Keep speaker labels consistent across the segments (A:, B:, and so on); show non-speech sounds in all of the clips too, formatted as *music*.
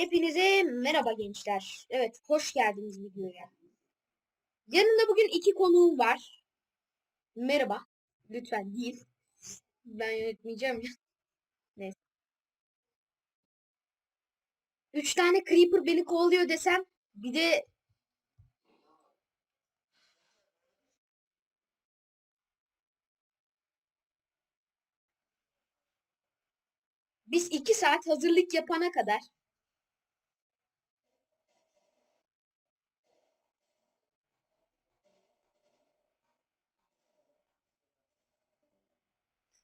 A: Hepinize merhaba gençler. Evet, hoş geldiniz videoya. Yanımda bugün iki konuğum var. Merhaba. Lütfen değil. Ben yönetmeyeceğim. *laughs* Neyse. Üç tane creeper beni kovalıyor desem bir de biz iki saat hazırlık yapana kadar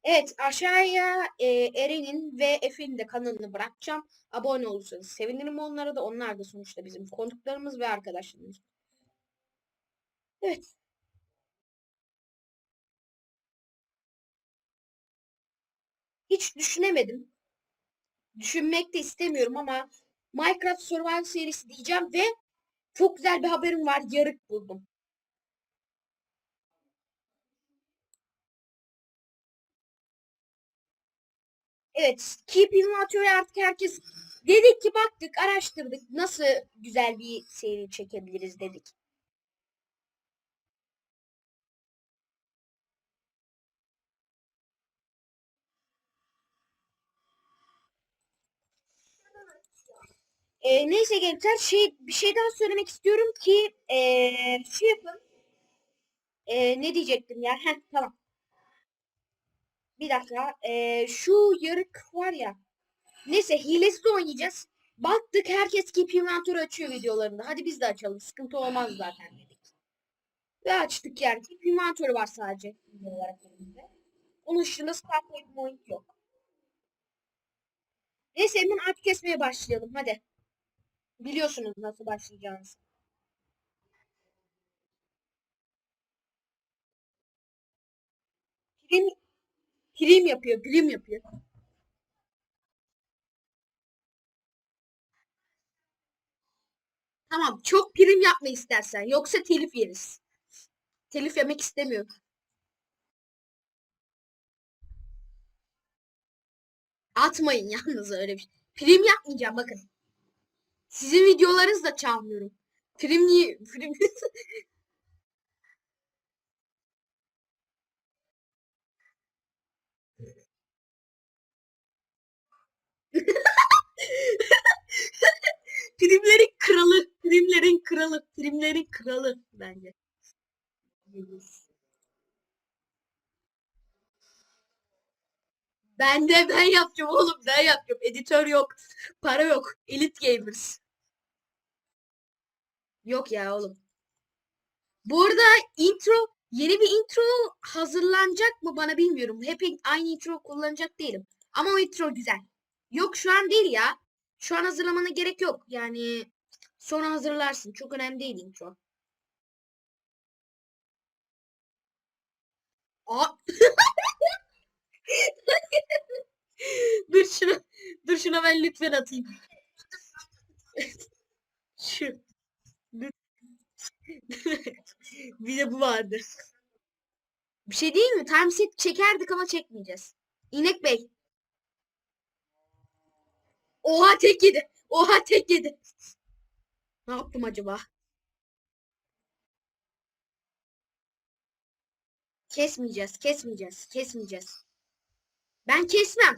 A: Evet aşağıya e, Eren'in ve Efe'nin de kanalını bırakacağım. Abone olursanız sevinirim onlara da. Onlar da sonuçta bizim konuklarımız ve arkadaşlarımız. Evet. Hiç düşünemedim. Düşünmek de istemiyorum ama Minecraft Survival serisi diyeceğim ve çok güzel bir haberim var. Yarık buldum. Evet, Keep Inventory artık herkes dedik ki baktık, araştırdık. Nasıl güzel bir seri çekebiliriz dedik. Ee, neyse gençler şey bir şey daha söylemek istiyorum ki ee, şey yapın. Ee, ne diyecektim ya? Heh, tamam. Bir dakika. Ee, şu yarık var ya. Neyse hilesiz oynayacağız. Baktık herkes Keep Inventory açıyor videolarında. Hadi biz de açalım. Sıkıntı olmaz zaten dedik. Ve açtık yani. Keep Inventory var sadece olarak elimizde. Onun dışında Start Point yok. Neyse hemen artık kesmeye başlayalım. Hadi. Biliyorsunuz nasıl başlayacağınızı. Prim, prim yapıyor, prim yapıyor. Tamam, çok prim yapma istersen. Yoksa telif yeriz. Telif yemek istemiyorum. Atmayın yalnız öyle bir şey. Prim yapmayacağım bakın. Sizin videolarınızı da çalmıyorum. Prim niye? Prim... *laughs* *laughs* Primlerin kralı. Primlerin kralı. Primlerin kralı bence. Ben de ben yapacağım oğlum ben yapacağım. Editör yok. Para yok. Elite Gamers. Yok ya oğlum. Bu arada intro yeni bir intro hazırlanacak mı bana bilmiyorum. Hep aynı intro kullanacak değilim. Ama o intro güzel. Yok şu an değil ya. Şu an hazırlamana gerek yok. Yani sonra hazırlarsın. Çok önemli değil intro. Aa. *laughs* dur şunu. Dur şuna ben lütfen atayım. *laughs* Şu. *laughs* bir de bu vardı. Bir şey değil mi? Timeset çekerdik ama çekmeyeceğiz. İnek Bey. Oha tek yedi. Oha tek yedi. Ne yaptım acaba? Kesmeyeceğiz, kesmeyeceğiz, kesmeyeceğiz. Ben kesmem.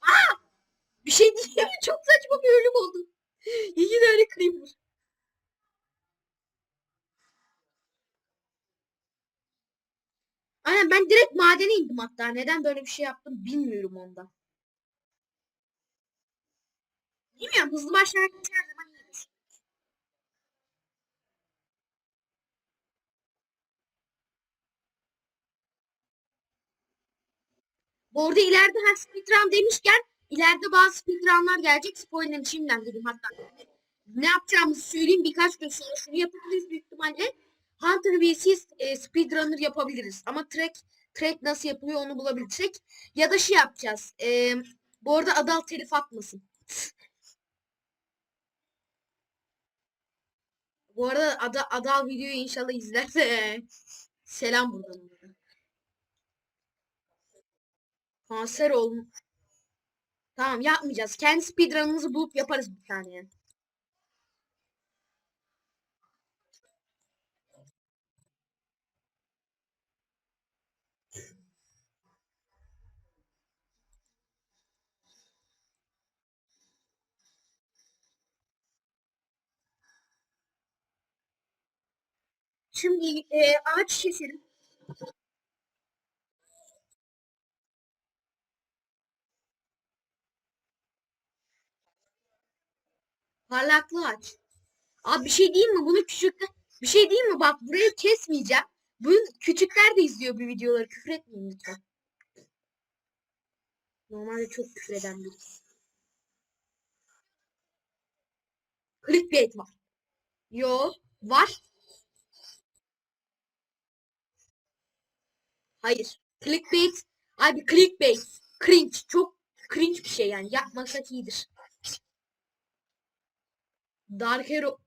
A: Aa! Bir şey diyeyim mi? *laughs* Çok saçma bir ölüm oldu. De öyle creeper. Aynen ben direkt madene indim hatta. Neden böyle bir şey yaptım bilmiyorum ondan. Bilmiyorum hızlı başlamak her zaman iyidir. Bu arada ileride ha speedrun demişken ileride bazı speedrunlar gelecek. Spoiler'ını şimdiden dedim hatta. Ne yapacağımızı söyleyeyim birkaç gün sonra şunu yapabiliriz büyük ihtimalle. Hunter vs e, speedrunner yapabiliriz. Ama track track nasıl yapılıyor onu bulabilirsek. Ya da şey yapacağız. E, bu arada Adal telif atmasın. Bu arada Ada, Adal videoyu inşallah izlerse *laughs* selam buradan. Kanser olmuş. Tamam yapmayacağız. Kendi speedrun'ımızı bulup yaparız bir tane. Şimdi e, ağaç keselim. Parlaklı ağaç. Abi bir şey diyeyim mi? Bunu küçükler... Bir şey diyeyim mi? Bak burayı kesmeyeceğim. Bunu küçükler de izliyor bu videoları. Küfür etmeyin lütfen. Normalde çok küfür eden birisi. Clickbait var. Yo. Var. Hayır. Clickbait. Abi clickbait. Cringe. Çok cringe bir şey yani. Yapmasak iyidir. Dark Hero.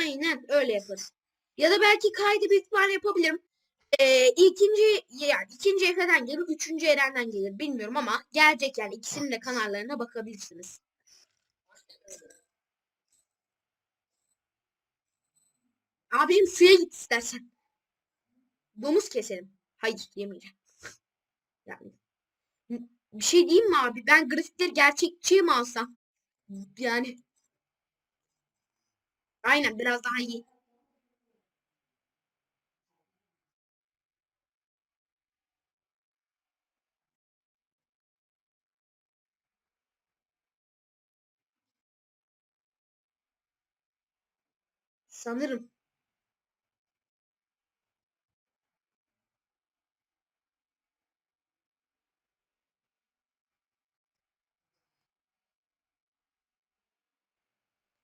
A: Aynen öyle yaparız. Ya da belki kaydı büyük ihtimalle yapabilirim. Ee, ikinci yani ikinci Efe'den gelir, üçüncü Eren'den gelir bilmiyorum ama gelecek yani ikisinin de kanallarına bakabilirsiniz. Abim suya git istersen. Domuz keselim. Hayır yemeyeceğim. *laughs* Yani bir şey diyeyim mi abi? Ben grafikleri gerçekçiye mi alsam? Yani aynen biraz daha iyi. Sanırım.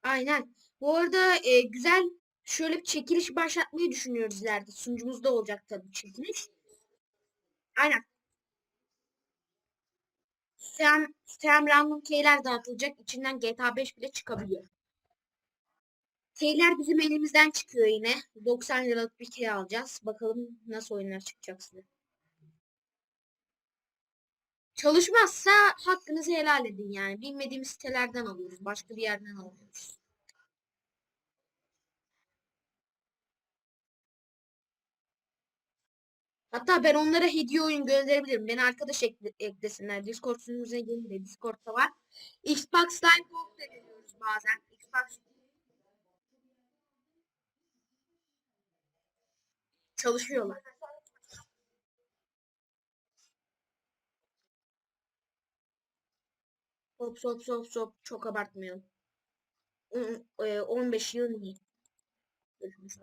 A: Aynen. Bu arada e, güzel şöyle bir çekiliş başlatmayı düşünüyoruz ileride. Sunucumuzda olacak tabii çekiliş. Aynen. Steam, Steam random keyler dağıtılacak. İçinden GTA 5 bile çıkabiliyor. Keyler bizim elimizden çıkıyor yine. 90 liralık bir key alacağız. Bakalım nasıl oyunlar çıkacak size. Çalışmazsa hakkınızı helal edin yani. Bilmediğimiz sitelerden alıyoruz. Başka bir yerden alıyoruz. Hatta ben onlara hediye oyun gönderebilirim. Beni arkadaş ekle, eklesinler. Discord sunucumuza gelin de Discord'da var. Xbox Live Gold da deniyoruz bazen. Xbox çalışıyorlar. Sop sop sop sop. Çok abartmayalım. Iı, e, 15 yıl iyi. Görüşmüş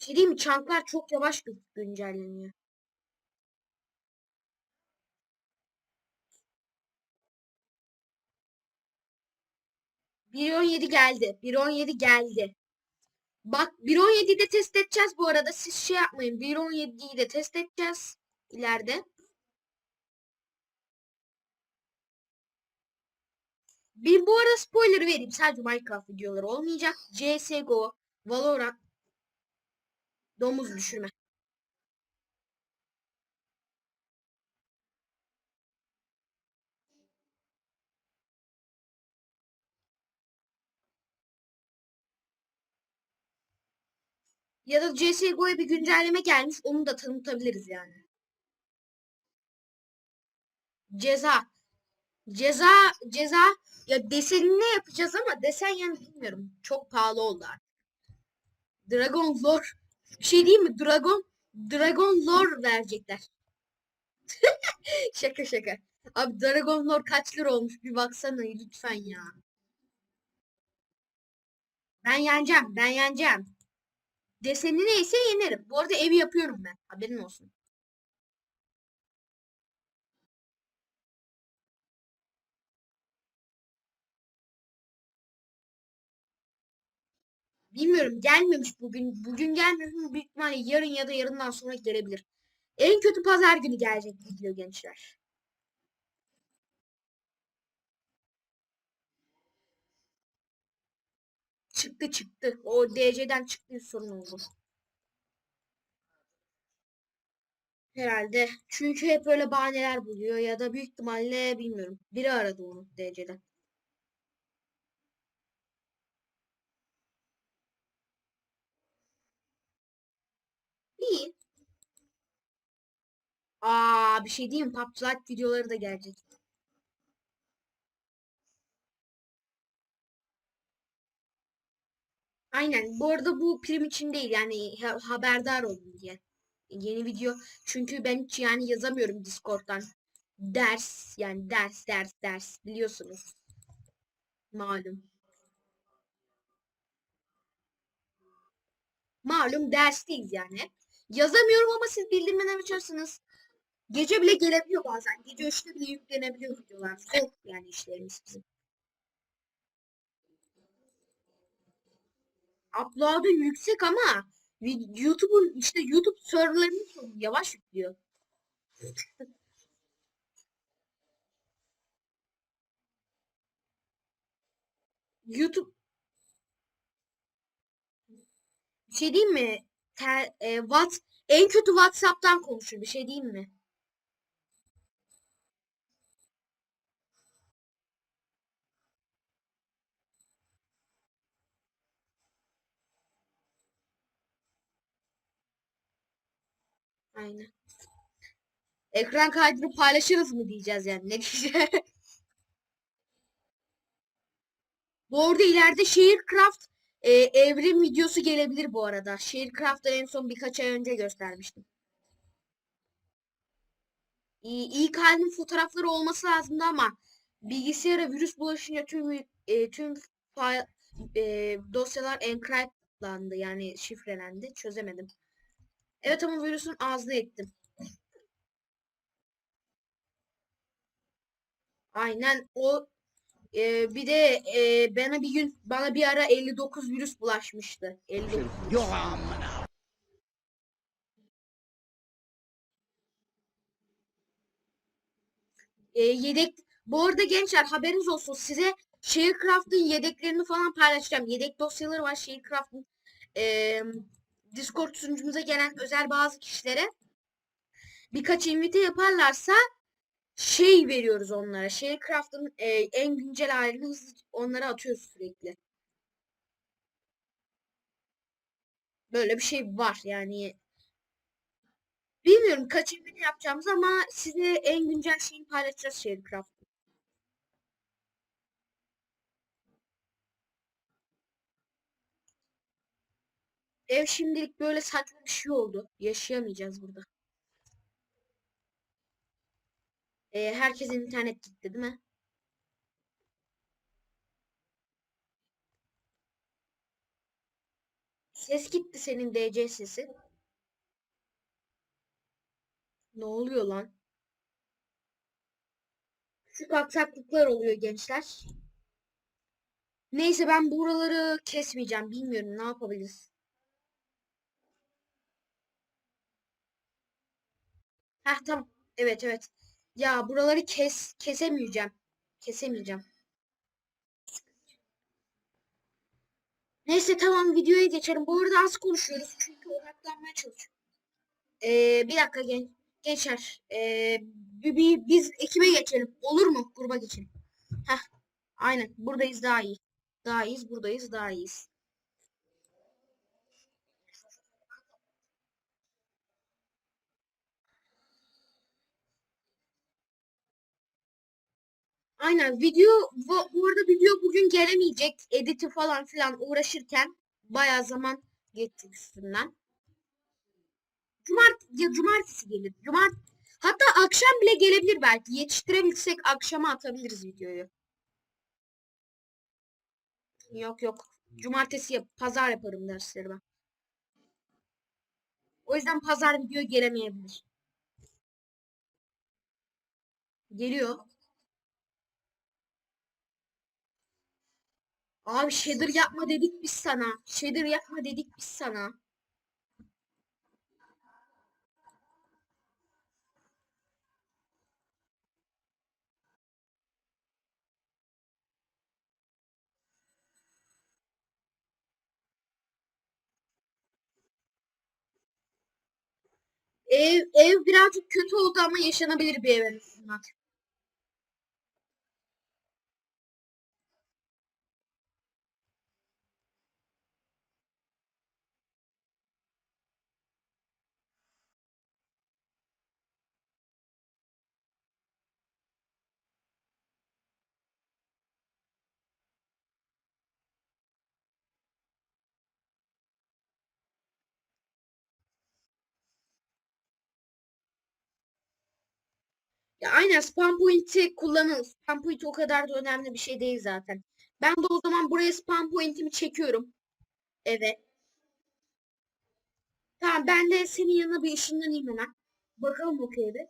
A: Bir şey? Çanklar çok yavaş gün- güncelleniyor. Bir on yedi geldi. Bir on yedi geldi. Bak 1.17'yi de test edeceğiz bu arada. Siz şey yapmayın. 1.17'yi de test edeceğiz ileride. Bir bu arada spoiler vereyim. Sadece Minecraft videoları olmayacak. CSGO, Valorant, domuz düşürme. Ya da CSGO'ya bir güncelleme gelmiş. Onu da tanıtabiliriz yani. Ceza. Ceza ceza ya desenini yapacağız ama desen yani bilmiyorum. Çok pahalı oldu artık. Dragon Lore. Bir şey diyeyim mi? Dragon Dragon Lore verecekler. *laughs* şaka şaka. Abi Dragon Lore kaç lira olmuş bir baksana lütfen ya. Ben yeneceğim. Ben yeneceğim. Deseni neyse yenerim. Bu arada evi yapıyorum ben. Haberin olsun. Bilmiyorum gelmemiş bugün. Bugün gelmemiş mi? Büyük ihtimalle yarın ya da yarından sonra gelebilir. En kötü pazar günü gelecek video gençler. Çıktı çıktı. O DC'den çıktı bir sorun oldu. Herhalde. Çünkü hep öyle bahaneler buluyor ya da büyük ihtimalle bilmiyorum. Biri aradı onu DC'den. İyi. Aa bir şey diyeyim? PUBG Lite videoları da gelecek. Aynen. Bu arada bu prim için değil yani ha- haberdar olun diye. Yeni video. Çünkü ben hiç yani yazamıyorum Discord'dan. Ders yani ders ders ders biliyorsunuz. Malum. Malum dersteyiz yani. Yazamıyorum ama siz bildirmeden açarsınız. Gece bile gelebiliyor bazen. Gece 3'te bile yüklenebiliyor videolar. Zor yani işlerimiz bizim. Upload'u yüksek ama YouTube'un işte YouTube serverlarının çok yavaş yüklüyor. *laughs* YouTube bir şey diyeyim mi? Ter, e, what, en kötü WhatsApp'tan konuşur. Bir şey diyeyim mi? Aynen. Ekran kaydını paylaşırız mı diyeceğiz yani. Ne diyeceğiz? *laughs* Bu arada ileride Sharecraft e, evrim videosu gelebilir bu arada. Sharecraft'ı en son birkaç ay önce göstermiştim. İyi, ilk halinin fotoğrafları olması lazımdı ama bilgisayara virüs bulaşınca tüm e, tüm file, e, dosyalar encryptlandı yani şifrelendi. Çözemedim. Evet ama virüsün ağzına ettim. Aynen o e, bir de e, bana bir gün bana bir ara 59 virüs bulaşmıştı. 59.
B: Yok amına.
A: E, yedek bu arada gençler haberiniz olsun size Sharecraft'ın yedeklerini falan paylaşacağım. Yedek dosyaları var Sharecraft'ın e, Discord sunucumuza gelen özel bazı kişilere birkaç invite yaparlarsa şey veriyoruz onlara. Sharecraft'ın e, en güncel halini hızlı onlara atıyoruz sürekli. Böyle bir şey var yani. Bilmiyorum kaç invite yapacağımız ama size en güncel şeyi paylaşacağız Sharecraft. Ev şimdilik böyle saçma bir şey oldu. Yaşayamayacağız burada. Ee, herkesin internet gitti değil mi? Ses gitti senin DC sesi. Ne oluyor lan? Küçük aksaklıklar oluyor gençler. Neyse ben buraları kesmeyeceğim. Bilmiyorum ne yapabiliriz. Heh tamam. Evet evet. Ya buraları kes kesemeyeceğim. Kesemeyeceğim. Neyse tamam videoya geçelim. Bu arada az konuşuyoruz çünkü odaklanmaya çalışıyorum. Ee, bir dakika gen gençler. Ee, bir, bir- biz ekibe geçelim. Olur mu? Gruba geçelim. Heh. Aynen. Buradayız daha iyi. Daha iyiyiz. Buradayız daha iyiyiz. Aynen video bu, bu arada video bugün gelemeyecek. Editi falan filan uğraşırken bayağı zaman geçti üstünden. Cumart ya cumartesi gelir. Cumart hatta akşam bile gelebilir belki. Yetiştirebilsek akşama atabiliriz videoyu. Yok yok. Cumartesi yap, pazar yaparım dersleri ben. O yüzden pazar video gelemeyebilir. Geliyor. Abi shader yapma dedik biz sana. Shader yapma dedik biz sana. Ev, ev birazcık kötü oldu ama yaşanabilir bir ev en azından. Aynen spam point'i kullanın. Spam point o kadar da önemli bir şey değil zaten. Ben de o zaman buraya spam point'imi çekiyorum. Evet. Tamam ben de senin yanına bir ışınlanayım hemen. Bakalım okey bir.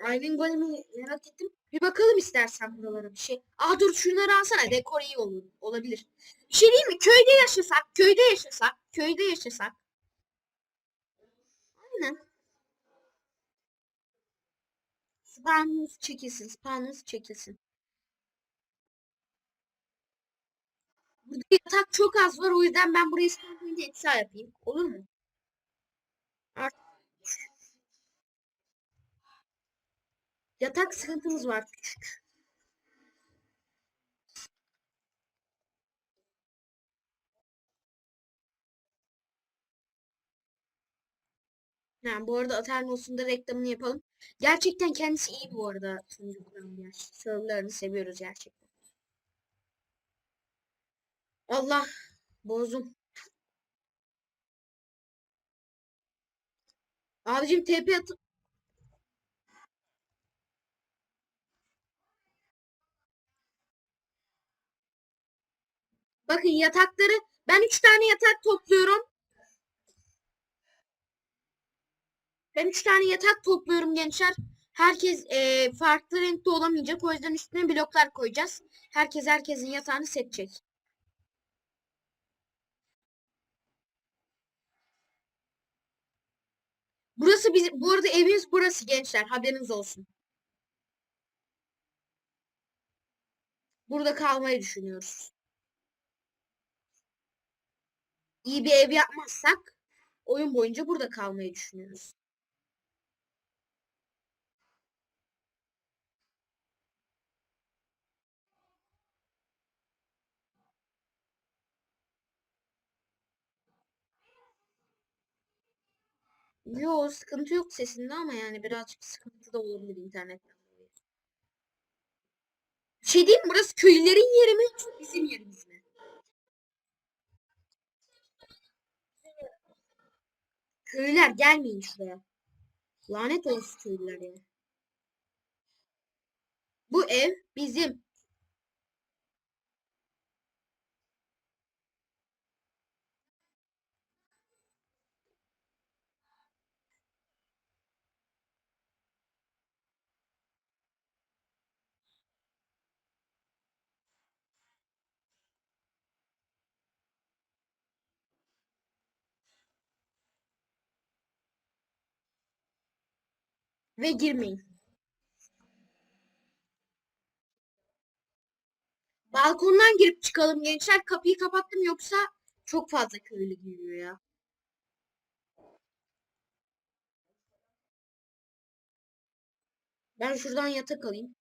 A: Iron Golem'i merak ettim. Bir bakalım istersen buralara bir şey. Aa dur şunları alsana. Dekor iyi olur. Olabilir. Bir şey değil mi? Köyde yaşasak, köyde yaşasak, köyde yaşasak. Aynen. Spawnınız çekilsin, spawnınız çekilsin. Burada yatak çok az var o yüzden ben burayı point'e etsa yapayım. Olur mu? Artık yatak sıkıntımız var küçük. Yani bu arada Aternos'un da reklamını yapalım. Gerçekten kendisi iyi bu arada sunucu kuran bir yer. Serverlarını seviyoruz gerçekten. Allah bozdum. Abicim TP at Bakın yatakları ben 3 tane yatak topluyorum. Ben 3 tane yatak topluyorum gençler. Herkes e, farklı renkte olamayacak. O yüzden üstüne bloklar koyacağız. Herkes herkesin yatağını seçecek. Burası bizim bu arada evimiz burası gençler. Haberiniz olsun. Burada kalmayı düşünüyoruz. İyi bir ev yapmazsak oyun boyunca burada kalmayı düşünüyoruz. Yo sıkıntı yok sesinde ama yani birazcık sıkıntı da olabilir internetten şey diyeyim? Burası köylülerin yeri mi bizim yerimiz mi? Köylüler gelmeyin şuraya. Lanet olsun köylüler ya. Bu ev bizim. Ve girmeyin. Balkondan girip çıkalım gençler. Kapıyı kapattım yoksa çok fazla köylü geliyor ya. Ben şuradan yatak alayım.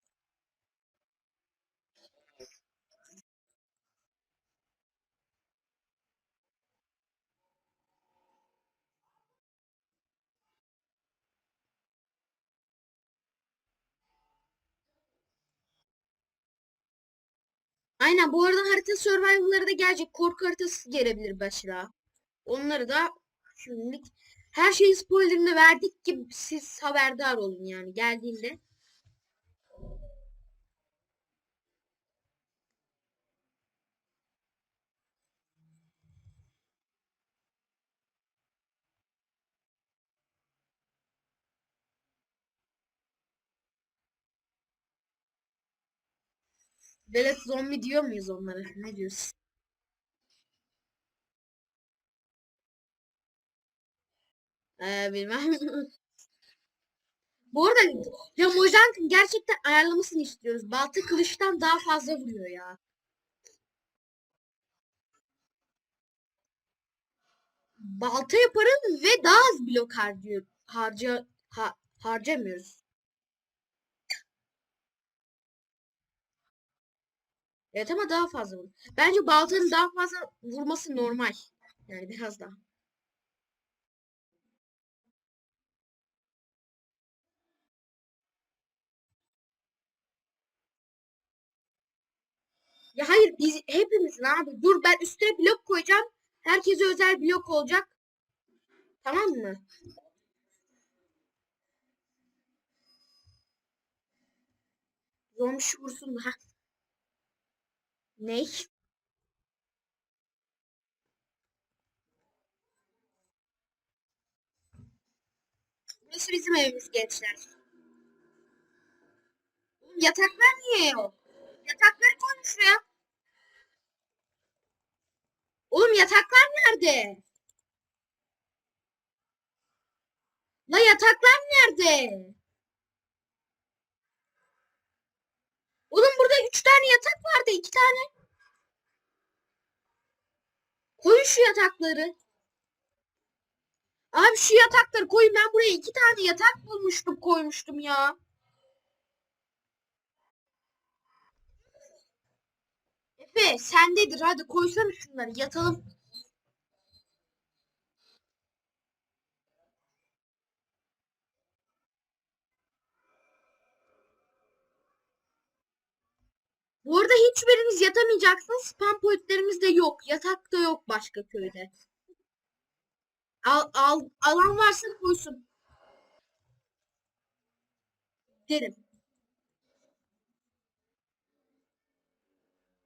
A: Aynen bu arada harita survival'ları da gelecek. Korku haritası gelebilir başına. Onları da şimdilik her şeyin spoilerını verdik ki siz haberdar olun yani geldiğinde. Velet zombi diyor muyuz onlara? Ne diyorsun? Ee, bilmem. Bu arada ya Mojang gerçekten ayarlamasını istiyoruz. Balta kılıçtan daha fazla vuruyor ya. Balta yaparım ve daha az blok harcıyor, harca, ha- harcamıyoruz. Evet ama daha fazla vur. Bence baltanın daha fazla vurması normal. Yani biraz daha. Ya hayır biz hepimizin abi. Dur ben üstüne blok koyacağım. Herkese özel blok olacak. Tamam mı? Zombi şu vursun ha. Ney? Burası bizim evimiz gençler. Oğlum yataklar niye yok? Yatakları koyun şuraya. Oğlum yataklar nerede? La yataklar nerede? Oğlum burada üç tane yatak vardı. iki tane. Koyun şu yatakları. Abi şu yatakları koyun. Ben buraya iki tane yatak bulmuştum koymuştum ya. Efe sendedir. Hadi koysana şunları yatalım. Bu arada hiçbiriniz yatamayacaksınız. Spam pointlerimiz de yok. Yatak da yok başka köyde. Al, al, alan varsa koysun. Derim.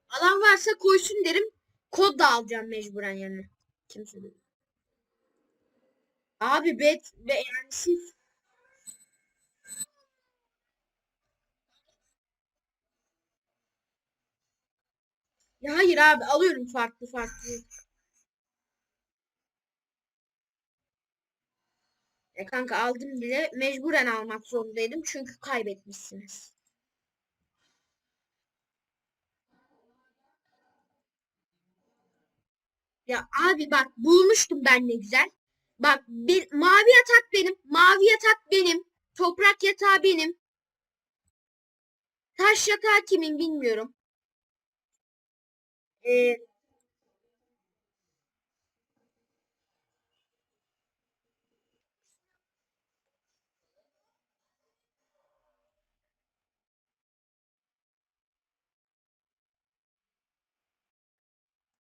A: Alan varsa koysun derim. Kod da alacağım mecburen yani. Kimse de. Abi bet ve yani siz Ya hayır abi alıyorum farklı farklı. E kanka aldım bile mecburen almak zorundaydım çünkü kaybetmişsiniz. Ya abi bak bulmuştum ben ne güzel. Bak bir mavi yatak benim, mavi yatak benim, toprak yatağı benim. Taş yatağı kimin bilmiyorum. Ee,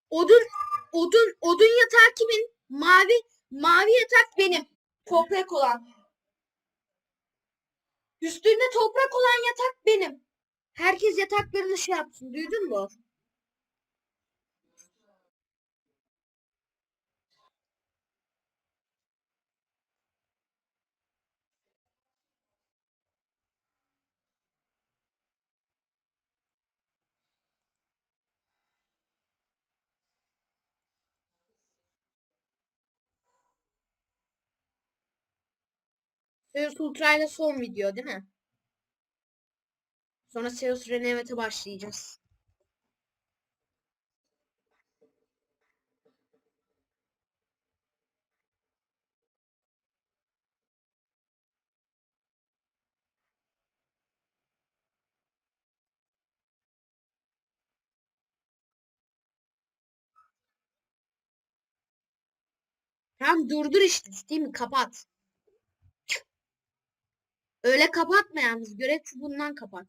A: odun odun odun yatağı kimin? Mavi mavi yatak benim. Toprak olan. Üstünde toprak olan yatak benim. Herkes yataklarını şey yapsın. Duydun mu? Seus Ultra ile son video değil mi? Sonra Seus Renevet'e başlayacağız. Tamam durdur işte değil mi? Kapat. Öyle kapatma yalnız. Görev çubuğundan kapat.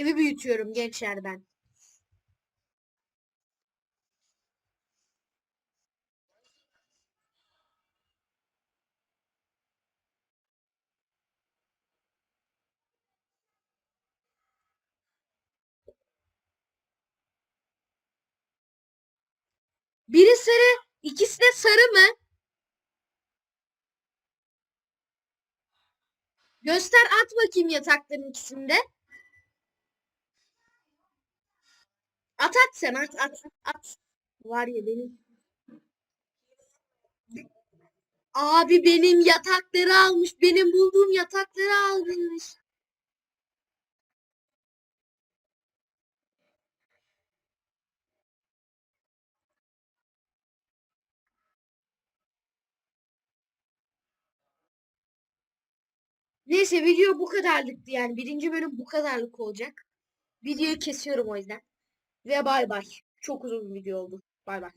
A: Evi büyütüyorum gençler ben. Biri sarı, ikisi de sarı mı? Göster at bakayım yatakların ikisinde. At at sen at at at. Var ya benim. Abi benim yatakları almış. Benim bulduğum yatakları almış. Neyse video bu kadarlıktı yani. Birinci bölüm bu kadarlık olacak. Videoyu kesiyorum o yüzden. Ve bay bay. Çok uzun bir video oldu. Bay bay.